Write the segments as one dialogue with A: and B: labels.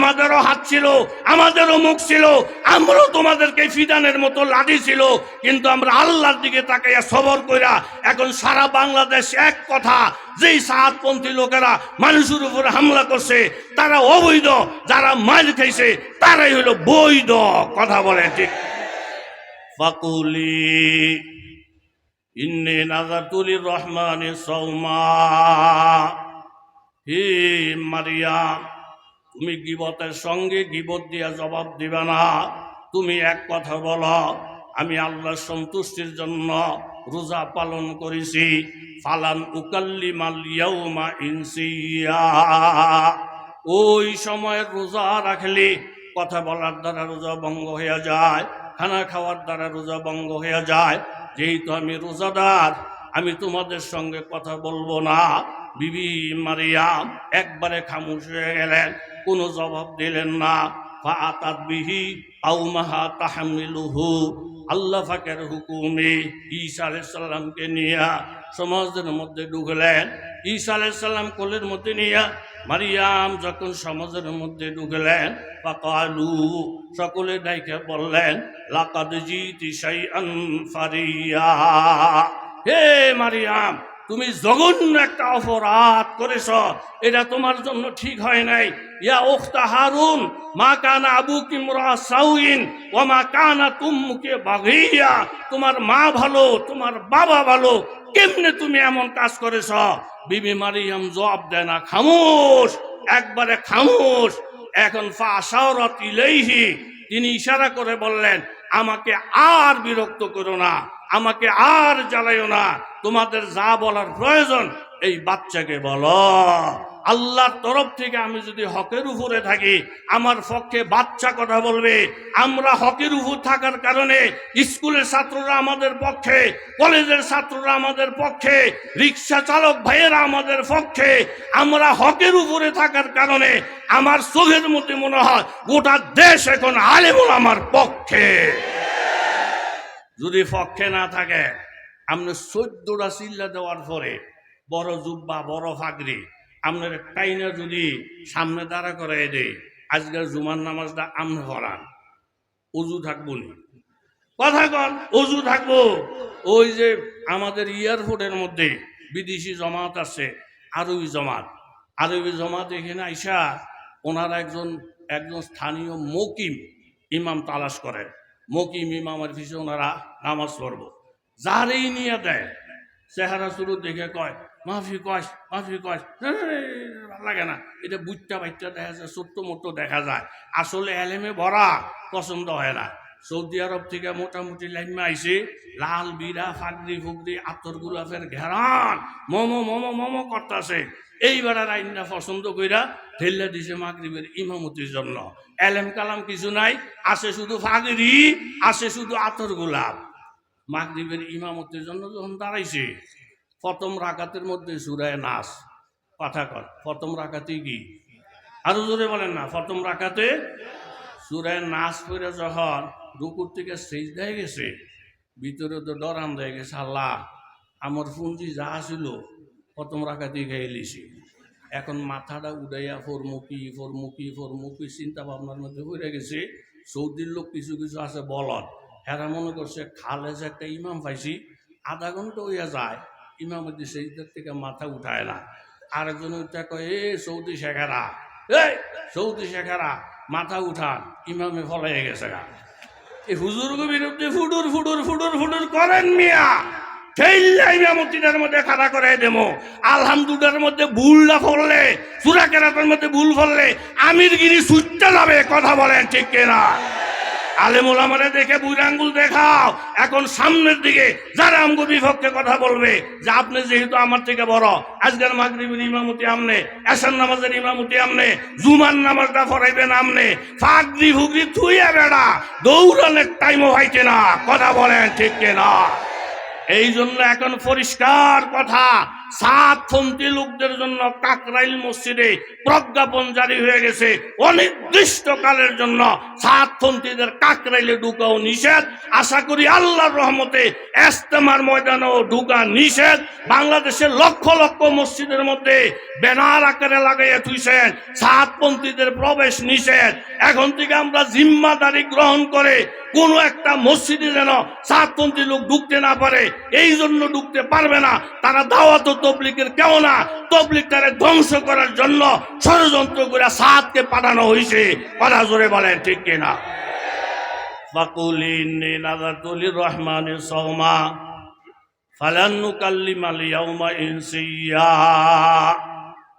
A: আমাদেরও হাত ছিল, আমাদেরও মুখ ছিল, আমরাও তোমাদেরকে ফিদানের মতো লাঠি ছিল, কিন্তু আমরা আল্লাহর দিকে তাকাইয়া সবর কইরা এখন সারা বাংলাদেশ এক কথা, যেই সাহাতপন্থী লোকেরা মানুষের উপরে হামলা করছে, তারা অবৈধ, যারা মার খাইছে, তারাই হলো বৈধ, কথা বলে ঠিক। ফাকুলি, ইন্নি নাজাতুলির রহমানি সৌমা হে মারিয়াম। তুমি গিবতের সঙ্গে গিবত দিয়া জবাব দিবে না। তুমি এক কথা বলো, আমি আল্লাহর সন্তুষ্টির জন্য রোজা পালন করেছি। ফালান উকাল্লি মালিয়াউমা ইনসিয়া। ওই সময় রোজা রাখলে কথা বলার দ্বারা রোজা ভঙ্গ হয়ে যায়, খানা খাওয়ার দ্বারা রোজা ভঙ্গ হয়ে যায়। যেহেতু আমি রোজাদার, আমি তোমাদের সঙ্গে কথা বলব না। বিবি মারিয়াম একবারে খামোশ হয়ে গেলেন। কোনো জবাব দিলেন না। ফাআতাত বিহি আও মাহা তাহামিলুহু আল্লাহ ফাকের হুকুমে ঈসা আলাইহিস সালামকে নিয়ে সমাজের মধ্যে ঢুকলেন। ঈসা আলাইহিস সালাম কোলের মধ্যে নিয়ে মারিয়াম যখন সমাজের মধ্যে ঢুকলেন, ফাকালু সকলে ডাইকে বললেন, লাকাদ জিতি শাইআন ফারিয়া। হে মারিয়াম তুমি জঘন্য একটা অপরাধ করেছ। এটা তোমার জন্য ঠিক হয় নাই। ইয়া উখতা হারুন, মা কানা আবু কিমরা সাউইন ও মা কানা তুমুকে বাঘিয়া তোমার মা ভালো, তোমার বাবা ভালো, কেমনে তুমি এমন কাজ করেছ? বিবি মারিয়াম জবাব দেয় না, খামোশ, একবারে খামোশ। এখন ফাশাওরাত তিনি ইশারা করে বললেন, আমাকে আর বিরক্ত করো না, আমাকে আর জ্বালাইও না। তোমাদের যা বলার প্রয়োজন, এই বাচ্চাকে বলো। আল্লাহর তরফ থেকে আমি যদি হকের উপরে থাকি, আমার পক্ষে বাচ্চা কথা বলবে। আমরা হকের উপর থাকার কারণে স্কুলের ছাত্ররা আমাদের পক্ষে, কলেজের ছাত্ররা আমাদের পক্ষে, রিক্সা চালক ভাইয়েরা আমাদের পক্ষে। আমরা হকের উপরে থাকার কারণে আমার চোখের মধ্যে মনে হয় গোটা দেশ এখন আলেমুল আমার পক্ষে। যদি পক্ষে না থাকে আপনি চোদ্দটা চিল্লা দেওয়ার পরে, বড় জুব্বা, বড় ফাগরি আপনার টাইনা যদি সামনে দাঁড়া করাই দেয় আজকের জুমার নামাজটা আমনে করান উজু থাকব নি? কথা কন উজু থাকব। ওই যে আমাদের এয়ারপোর্টের মধ্যে বিদেশি জমাত আছে, আরবি জমাত। আরবি জমাত এখানে আইসা ওনারা একজন একজন স্থানীয় মকিম ইমাম তালাশ করেন। মকিম ইমামের পিছনে ওনারা নামাজ পড়ব। যারেই নিয়ে দেয়। চেহারা শুরু দেখে কয়, মাফি কয় মাফি কয় ভালো লাগে না। এটা বুটটা বাইটটা দেখা যায় ছোট্ট মোটো দেখা যায়। আসলে এলেমে ভরা পছন্দ হয় না। সৌদি আরব থেকে মোটামুটি লাইমে আইছে লাল বিরা ফাগরি ফুগরি আতর গোলাপের ঘেরান মোমো মোমো মোমো করতেছে এইবার আর পছন্দ কইরা ঠেললে দিছে মাগরিবের ইমামতির জন্য। এলেম কালাম কিছু নাই আসে শুধু ফাগরি আসে শুধু আতর গোলাপ। মাগরিবের ইমামতির জন্য যখন দাঁড়াইছে, প্রথম রাকাতের মধ্যে সুরায় নাচ কথা কর। প্রথম রাকাতে কি? আরও জোরে বলেন না, প্রথম রাকাতে সুরায় নাচ করে যখন রুকুর থেকে সেজ দেয় গেছে, ভিতরে তো ডরান দিয়ে গেছে, আল্লাহ, আমার পুঁজি যা ছিল প্রথম রাখাতেই খেয়ে লিছি এখন মাথাটা উড়াইয়া ফরমুখী ফরমুখী ফরমুখী, চিন্তা ভাবনার মধ্যে হয়ে গেছে, সৌদির লোক কিছু কিছু আছে বলদ। এরা মনে করছে যে একটা ইমাম পাইছি, আধা ঘণ্টা হইয়া যায়, ইমামের সেইটার থেকে মাথা উঠায় না। আরেকজন ওইটা কয়, এ সৌদি শেখারা এই সৌদি শেখারা, মাথা উঠান, ইমামে ফলাই গেছে গা। এই হুজুরকে বিরুদ্ধে ফুডুর ফুডুর ফুডুর ফুডুর করেন মিয়া। ঠেল্লাই ইমামতিটার মধ্যে খাড়া করে দেবো। আলহামদুলিল্লাহর মধ্যে ভুলটা ফললে, সুরা কেরাতের মধ্যে ভুল ফললে, আমিরগিরি সুইটটা যাবে কথা বলেন ঠিক কিনা? আলেমুল আমারে দেখে বুড়ি আঙ্গুল দেখাও। এখন সামনের দিকে যারা আমগো বিপক্ষে কথা বলবে যে আপনি যেহেতু আমার থেকে বড়, আজকের মাগরিবের ইমামতি আমনে এসার নামাজের ইমামতি আমনে, জুমার নামাজটা ফরাইবেন আমনে ফাগরি ফুগরি থুইয়া বেড়া, দৌড়ানোর টাইমও হইছে না। কথা বলেন ঠিক কিনা? এই জন্য এখন পরিষ্কার কথা। সাত সাতপন্থী লোকদের জন্য কাকরাইল মসজিদে প্রজ্ঞাপন জারি হয়ে গেছে। অনির্দিষ্টকালের জন্য সাত সাতপন্থীদের কাকরাইলে ঢুকাও নিষেধ। আশা করি আল্লাহর রহমতে এস্তেমার ময়দানেও ঢুকা নিষেধ। বাংলাদেশের লক্ষ লক্ষ মসজিদের মধ্যে ব্যানার আকারে লাগাইয়া থুইছেন সাতপন্থীদের প্রবেশ নিষেধ। এখন থেকে আমরা জিম্মাদারি গ্রহণ করে কোনো একটা মসজিদে যেন সাতপন্থী লোক ঢুকতে না পারে এই জন্য ঢুকতে পারবে না তারা দাওয়াত ও তবলিকের কেউ না তবলিক তারা ধ্বংস করার জন্য ষড়যন্ত্র করে সাতকে পাঠানো হয়েছে কথা জোরে বলেন ঠিক কিনা বাকুলিনী নাজাতুলি রহমানের সৌমা فلن نكلم اليوم إنسيا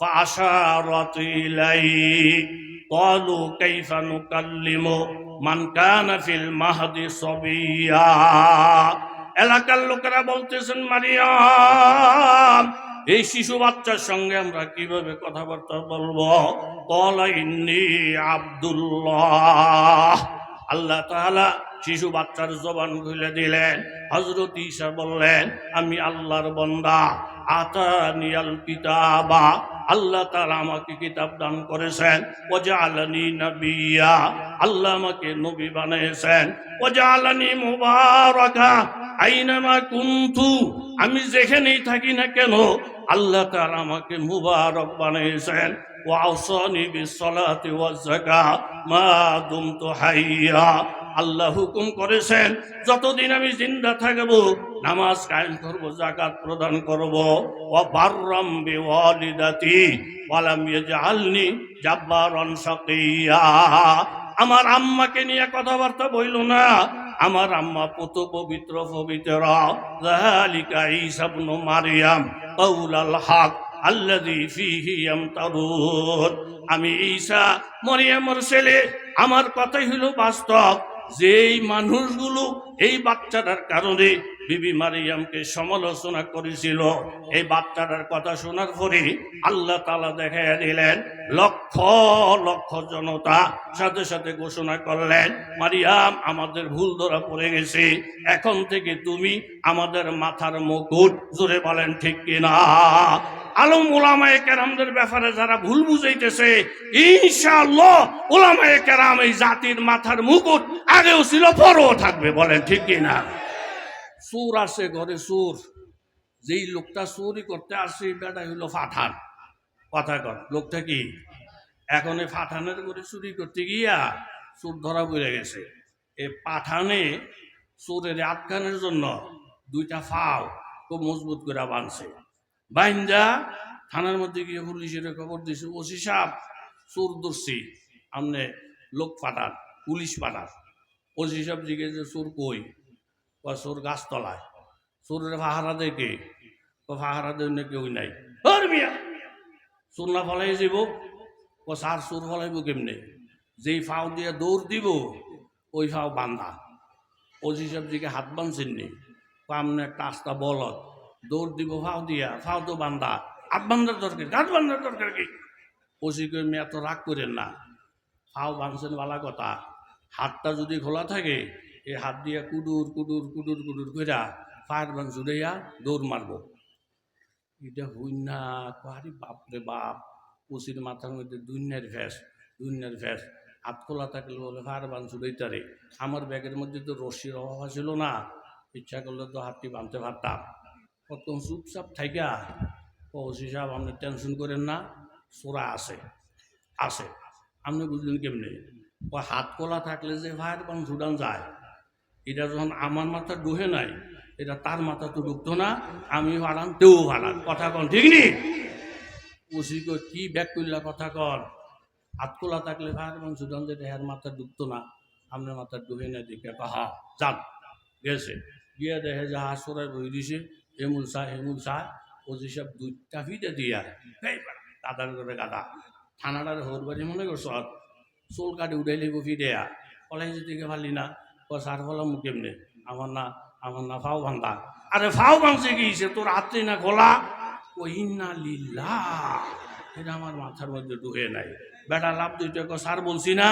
A: فأشارت إليه قالوا كيف نكلم মান কানা সবিয়া। এলাকার লোকেরা বলতেছেন মারিয়া এই শিশু বাচ্চার সঙ্গে আমরা কীভাবে কথাবার্তা বলব? কলাইনি আবদুল্লাহ। আল্লাহ তাহলে শিশু বাচ্চার জবান খুলে দিলেন। হজরত ঈশা বললেন, আমি আল্লাহর বন্দা। আতানিয়াল কিতাবা। আল্লাহ তাআলা আমাকে কিতাব দান করেছেন। ওয়াজআলানি নবিয়া। আল্লাহ আমাকে নবী বানিয়েছেন। ওয়াজআলানি মুবারাকা। আইনামা কুনতু। আমি যেখানেই থাকি না কেন, আল্লাহ তাআলা আমাকে মুবারক বানিয়েছেন। ওয়াউসানি বিসসালাতি ওয়াজ যাকাত মা দুমতু হাইয়া। আল্লাহ হুকুম করেছেন, যতদিন আমি জিন্দা থাকব, নামাজ কায়েম করব জাকাত প্রদান করব। ও বাররাম বিওয়ালিদাতি ওয়ালাম ইয়াজআলনি জাব্বারান শাকিয়া আমার আম্মাকে নিয়ে কথাবার্তা বইল না। আমার আম্মা পুত পবিত্র। পবিত্র যালিকা ঈসা ইবনু মারইয়াম কাউলাল হক আল্লাযী ফীহি ইয়ামতারুন আমি ঈসা মরিয়মের ছেলে। আমার কথাই হলো বাস্তব। যেই মানুষগুলো এই বাচ্চাটার কারণে বিবি মারিয়ামকে সমালোচনা করেছিল। এই বাচ্চাটার কথা শোনার পরে আল্লাহ তালা দেখাইয়া দিলেন, লক্ষ লক্ষ জনতা সাথে সাথে ঘোষণা করলেন, মারিয়াম, আমাদের ভুল ধরা পড়ে গেছে, এখন থেকে তুমি আমাদের মাথার মুকুট, জোরে বলেন ঠিক কিনা? আলম ওলামায়ে কেরামদের ব্যাপারে যারা ভুল বুঝাইতেছে, ইনশাআল্লাহ ওলামায়ে কেরাম এই জাতির মাথার মুকুট আগেও ছিল, পরও থাকবে, বলেন ঠিক কিনা? সুর আসে ঘরে সুর যেই লোকটা চুরি করতে আসে বেটা হইল ফাঠান কথা কর লোকটা কি? এখন এই ফাঠানের করে চুরি করতে গিয়া চোর ধরা পড়ে গেছে। এই পাঠানে চোরের আটকানোর জন্য দুইটা ফাও খুব মজবুত করে বানছে বাইন্দা থানার মধ্যে গিয়ে পুলিশের খবর দিছে, ওসি সাহেব, চোর ধরছি। আমনে লোক পাঠান, পুলিশ পাঠান। ওসি সাহেব জিজ্ঞেস চোর কই? ও চোর গাছতলায়। চোরের পাহারা দেখে ও পাহারা দেয় কেউ নাই। চোর না ফলাই যাব ও সার চোর ফলাইব কেমনে? যেই ফাও দিয়ে দৌড় দিব, ওই ফাও বান্ধা ওসি সাহেব দিকে হাত বাঁধছেন নি। আমনে একটা আস্তা বলত দৌড় দিব ফাও দিয়া, ফাও তো বান্ধা হাত বান্ধার দরকার হাত বান্ধার দরকার কি? ওসি কই মেয়ে, তো রাগ করেন না। ফাও বাঁধছেন বালা কথা। হাতটা যদি খোলা থাকে এই হাত দিয়া কুডুর কুডুর কুডুর কুডুর কইরা ফায়ার বান জুড়াইয়া দৌড় মারব। এটা হই না কারি বাপরে বাপ ওসির মাথার মধ্যে দুনিয়ার ভ্যাস দুনিয়ার ভ্যাস হাত খোলা থাকলে বলে ফায়ার বান জুড়াইতারে আমার ব্যাগের মধ্যে তো রশির অভাব ছিল না। ইচ্ছা করলে তো হাতটি বাঁধতে পারতাম। কত চুপচাপ থাইকা ওসি সাহেব আপনি টেনশন করেন না চোরা আছে আছে। আপনি বুঝলেন কেমনি? ও হাত কলা থাকলে যে ফায়ার বান জুড়ান যায় এটা যখন আমার মাথা ডুহে নাই, এটা তার মাথা তো ঢুকতো না আমি হারান তেও হারান কথা কন, ঠিক নি? ওসি কই, কি ব্যাক করলা কথা কন। হাত খোলা থাকলে ফায়ার বান জুড়ান যে হের মাথা ঢুকতো না, আপনার মাথা ডুহে নাই দেখে হা যান, গেছে। গিয়ে দেখে যে হাঁস সরাই বই দিছে, হেমুল শাহ হেমুল শাহ ওসি সব দুইটা ফিটে দিয়া। গাদার করে গাদা। থানাটার হোর বাড়ি মনে করছ? চুল কাটি উঠাই লিব ফিডেয়া কলেজ দিকে পারলি না। ও সার বললাম কেমনে? আমার না আমার না, ফাও ভাঙা। আরে ফাও ভাঙছে গিয়েছে তোর হাতে না গোলা? ও ইন্না লিল্লা এটা আমার মাথার মধ্যে ঢুকে নাই। বেটা, লাভ দুইটা স্যার বলছি না,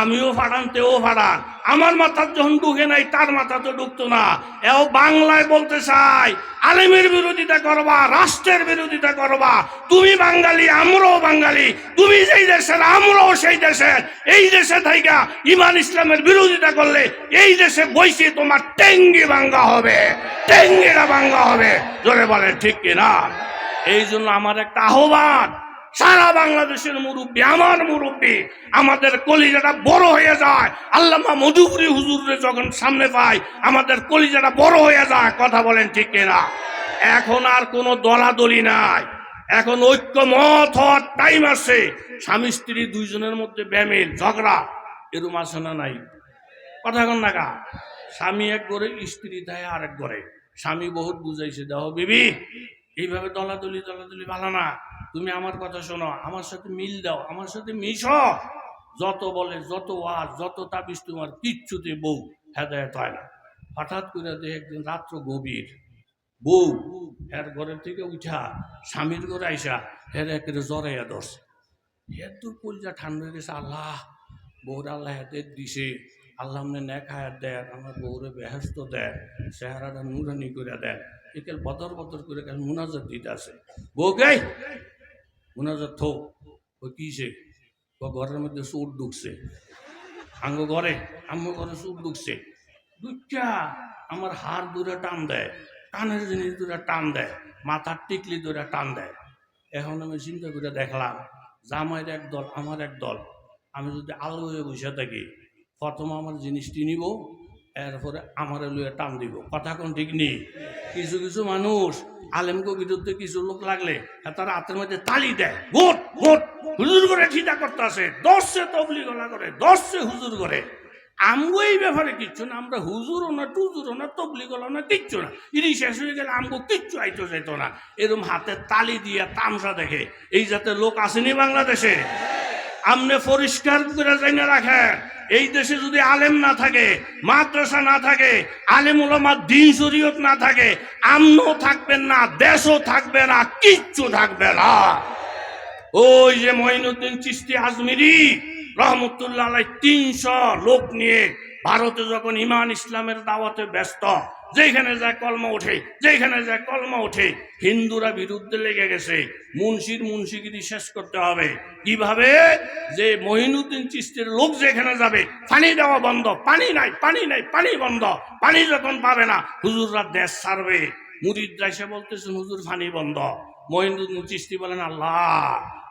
A: আমিও ফাড়ান তেও ফাড়ান আমার মাথার যখন ঢুকে নাই, তার মাথা তো ঢুকতো না। এও বাংলায় বলতে চাই, আলেমের বিরোধিতা করবা, রাষ্ট্রের বিরোধিতা করবা। তুমি বাঙালি, আমরাও বাঙালি। তুমি যেই দেশের, আমরাও সেই দেশের। এই দেশে থাইকা ইমান ইসলামের বিরোধিতা করলে এই দেশে বইসে তোমার টেঙ্গি ভাঙ্গা হবে। টেঙ্গিটা ভাঙ্গা হবে। জোরে বলে ঠিক কিনা? এই জন্য আমার একটা আহ্বান সারা বাংলাদেশের মুরব্বী, আমার মুরব্বী, আমাদের কলিজাটা বড় হয়ে যায়। আল্লামা মধুপুরি হুজুরে যখন সামনে পাই আমাদের কলিজাটা বড় হয়ে যায়, কথা বলেন ঠিক কিনা? এখন আর কোনো দলাদলি নাই। এখন ঐক্যমত হওয়ার টাইম আছে স্বামী স্ত্রী দুইজনের মধ্যে ব্যামেল ঝগড়া, এরম আছে না নাই? কথা কন নাকা স্বামী এক ঘরে, স্ত্রী দেয় আরেক ঘরে। স্বামী বহুত বুঝাইছে দেহ বিবি, এইভাবে দলাদলি দলাদলি ভালো না। তুমি আমার কথা শোনো, আমার সাথে মিল দাও, আমার সাথে মিশো। যত বলে যত ওয়াজ, যত তাবিজ তোমার কিচ্ছুতে বউ হেদায়ত হয় না। হঠাৎ করে দেখে একদিন রাত্র গভীর। বউ এর ঘরের থেকে উঠা, স্বামীর ঘরে আইসা হের একের জ্বরাইয়া ধরছে। এর তো ঠান্ডা হয়ে গেছে, আল্লাহ, বউর আল্লাহ হাতে দিছে। আল্লাহ আমনে নেক হায়াত দেন, আমার বউরে বেহেস্ত দেন, চেহারাটা নুরানি করে দেন। একেল বদর বদর করে মুনাজাত দিতে আছে বউকে মুনাজাত থো ও কিসে ও ঘরের মধ্যে সুর ঢুকছে। আঙ্গ ঘরে, আম্মু ঘরে সুর ঢুকছে। দুইটা আমার হাড় দূরে টান দেয়, কানের জিনিস দূরে টান দেয়, মাথার টিকলি দূরে টান দেয়। এখন আমি চিন্তা করে দেখলাম, জামাইয়ের এক দল, আমার এক দল। আমি যদি আলো হয়ে বসে থাকি, প্রথম আমার জিনিসটি নিব এরপরে আমার লুয়ে টান দিব। কথা কোন ঠিক নেই? কিছু কিছু মানুষ আলেমকে বিরুদ্ধে কিছু লোক লাগলে তারা হাতের মধ্যে তালি দেয়। ভোট ভোট, হুজুর করে ঠিকা করতে আসে দশে তবলি গলা করে, দশে হুজুর করে আমগো এই ব্যাপারে কিচ্ছু না, আমরা হুজুরও না, টুজুরও না তবলি গলা না, কিচ্ছু না। ইনি শেষ হয়ে গেলে আমগো কিচ্ছু আইতো যেত না। এরম হাতে তালি দিয়ে তামসা দেখে এই যাতে লোক আসেনি বাংলাদেশে। আমনে পরিষ্কার করে জানিয়ে রাখেন এই দেশে যদি আলেম না থাকে, মাদ্রাসা না থাকে, আলেম ওলামা দিন শরীয়ত না থাকে, আমনও থাকবেন না, দেশও থাকবে না, কিচ্ছু থাকবে না। ওই যে মহিনুদ্দিন চিস্তি আজমিরি, রহমতুল্লাহ তিনশো লোক নিয়ে ভারতে যখন ইমান ইসলামের দাওয়াতে ব্যস্ত যেখানে যা কলমা ওঠে যেখানে যা কলমা ওঠে, হিন্দুরা বিরুদ্ধে লেগে গেছে। মুন্সির মুন্সিগিরি শেষ করতে হবে। কীভাবে? যে মহিনুদ্দিন চিস্তির লোক যেখানে যাবে, পানি দেওয়া বন্ধ। পানি নাই পানি নাই, পানি বন্ধ। পানি যখন পাবে না, হুজুররা দেশ ছাড়বে। মুরিদরা এসে বলতেছেন, হুজুর, পানি বন্ধ। মহিনুদ্দিন চিস্তি বলেন, আল্লাহ,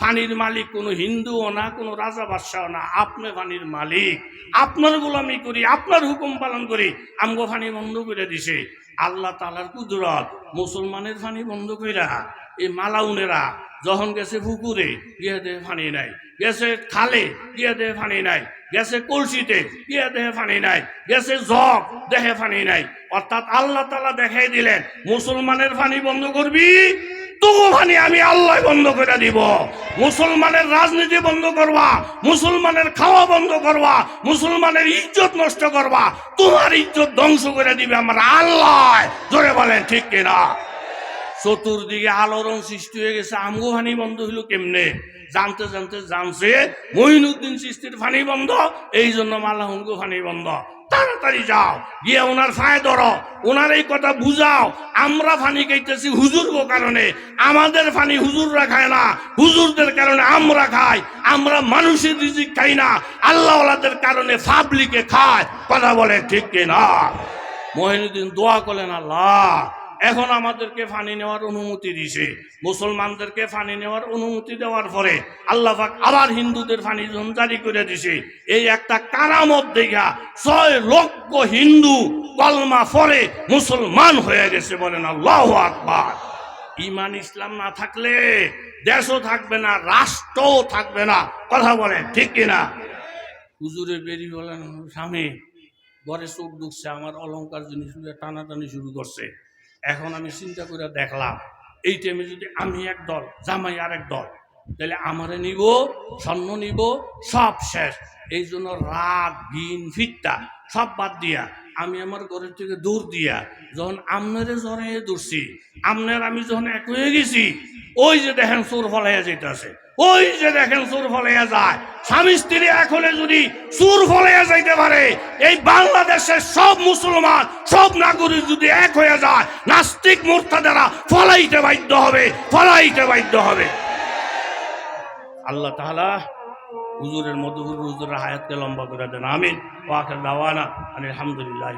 A: ফানির মালিক কোনো হিন্দুও না, কোনো রাজা বাদশাহ না, আপনি ফানির মালিক। আপনার গোলামি করি, আপনার হুকুম পালন করি, আমগো ফানি বন্ধ করে দিছে। আল্লাহ তালার কুদরত, মুসলমানের ফানি বন্ধ কইরা, এই মালাউনেরা যখন গেছে পুকুরে, গিয়ে দেহে ফানি নাই। গেছে খালে, গিয়ে দেহে ফানি নাই। গেছে কলসিতে, গিয়ে দেহে ফানি নাই। গেছে জগ, দেহে ফানি নাই। অর্থাৎ আল্লাহ তালা দেখাই দিলেন, মুসলমানের ফানি বন্ধ করবি? ফানি আমি আল্লাহ বন্ধ করে দিব। মুসলমানের রাজনীতি বন্ধ করবা, মুসলমানের খাওয়া বন্ধ করবা, মুসলমানের ইজ্জত নষ্ট করবা, তোমার ইজ্জত ধ্বংস করে দিবে আমার আল্লাহ। জোরে বলেন, ঠিক কিনা? চতুর্দিকে আলোড়ন সৃষ্টি হয়ে গেছে, আমগো ফানি বন্ধ হইল কেমনে? জানতে জানতে জানছে মহিনুদ্দিন সৃষ্টির ফানি বন্ধ এই জন্য মাল্লাহনগো ফানি বন্ধ। তাড়াতাড়ি যাও। গিয়ে ওনার ফায় ধরো। ওনার এই কথা বুঝাও। আমরা ফানি খাইতেছি হুজুর কারণে। আমাদের ফানি হুজুররা খায় না। হুজুরদের কারণে আমরা খাই। আমরা মানুষের রিজিক খাই না। আল্লাহওয়ালাদের কারণে ফাবলিকে খায়। কথা বলে ঠিক কিনা? মহিনুদ্দিন দোয়া করলেন আল্লাহ। এখন আমাদেরকে ফানি নেওয়ার অনুমতি দিছে। মুসলমানদেরকে ফানি নেওয়ার অনুমতি দেওয়ার পরে আল্লাহ আবার হিন্দুদের ফানি জারি করে দিছে, এই একটা কারামত দেখা ছয় লক্ষ হিন্দু কলমা পরে মুসলমান হয়ে গেছে বলেন আল্লাহ আকবার। ইমান ইসলাম না থাকলে দেশও থাকবে না, রাষ্ট্রও থাকবে না। কথা বলেন, ঠিক কিনা হুজুরে বেরিয়ে বলেন, স্বামী, ঘরে চোখ ঢুকছে, আমার অলংকার জিনিসগুলো টানাটানি শুরু করছে। এখন আমি চিন্তা করে দেখলাম, এই টাইমে যদি আমি এক দল, জামাই আর এক দল, তাহলে আমারে নিব, স্বর্ণ নিব, সব শেষ। এই জন্য রাগ গিন ফিটটা সব বাদ দিয়া, আমি আমার ঘরের থেকে দূর দিয়া, যখন আমনারে জ্বরে দৌড়ছি আমনার আমি যখন এক হয়ে গেছি ওই যে দেখেন চোর ফলাইয়া যাইতেছে, ওই যে দেখেন চোর ফলাইয়া যায়। স্বামী স্ত্রী এখনে যদি চোর ফলাইয়া যাইতে পারে, এই বাংলাদেশের সব মুসলমান, সব নাগরিক যদি এক হয়ে যায়, নাস্তিক মূর্তা দ্বারা ফলাইতে বাধ্য হবে, ফলাইতে বাধ্য হবে। আল্লাহ তাহলা হুজুরের মধ্যে হুজুরের হায়াতকে লম্বা করে দেন, আমিন। ওয়াকের দাওয়ানা আলহামদুলিল্লাহ